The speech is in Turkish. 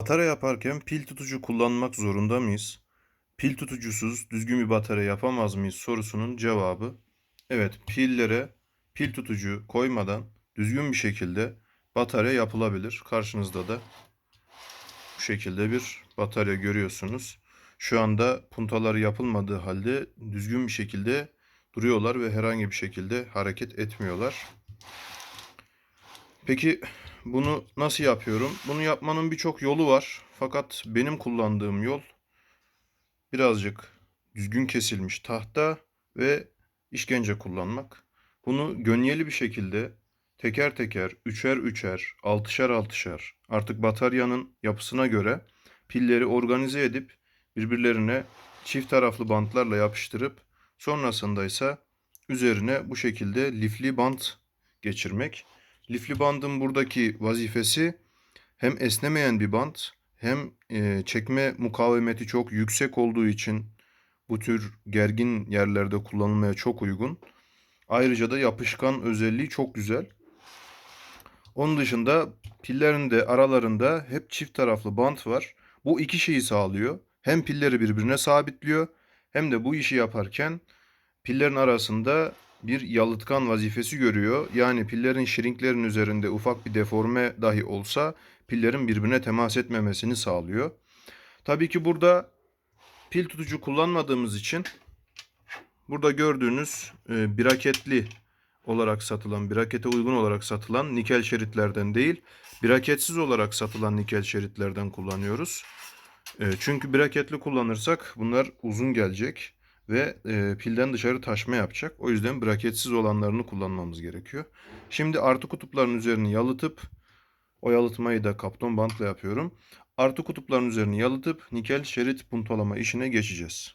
Batarya yaparken pil tutucu kullanmak zorunda mıyız? Pil tutucusuz düzgün bir batarya yapamaz mıyız sorusunun cevabı evet pillere pil tutucu koymadan düzgün bir şekilde batarya yapılabilir. Karşınızda da bu şekilde bir batarya görüyorsunuz. Şu anda puntaları yapılmadığı halde düzgün bir şekilde duruyorlar ve herhangi bir şekilde hareket etmiyorlar. Peki bunu nasıl yapıyorum? Bunu yapmanın birçok yolu var. Fakat benim kullandığım yol birazcık düzgün kesilmiş tahta ve işkence kullanmak. Bunu gönyeli bir şekilde teker teker, üçer üçer, altışar altışar artık bataryanın yapısına göre pilleri organize edip birbirlerine çift taraflı bantlarla yapıştırıp sonrasında ise üzerine bu şekilde lifli bant geçirmek. Lifli bandın buradaki vazifesi hem esnemeyen bir bant hem e, çekme mukavemeti çok yüksek olduğu için bu tür gergin yerlerde kullanılmaya çok uygun. Ayrıca da yapışkan özelliği çok güzel. Onun dışında pillerin de aralarında hep çift taraflı bant var. Bu iki şeyi sağlıyor. Hem pilleri birbirine sabitliyor hem de bu işi yaparken pillerin arasında bir yalıtkan vazifesi görüyor. Yani pillerin şirinklerin üzerinde ufak bir deforme dahi olsa pillerin birbirine temas etmemesini sağlıyor. Tabii ki burada pil tutucu kullanmadığımız için burada gördüğünüz e, braketli olarak satılan, brakete uygun olarak satılan nikel şeritlerden değil, braketsiz olarak satılan nikel şeritlerden kullanıyoruz. E, çünkü braketli kullanırsak bunlar uzun gelecek ve e, pilden dışarı taşma yapacak. O yüzden braketsiz olanlarını kullanmamız gerekiyor. Şimdi artı kutupların üzerini yalıtıp o yalıtmayı da kapton bantla yapıyorum. Artı kutupların üzerini yalıtıp nikel şerit puntalama işine geçeceğiz.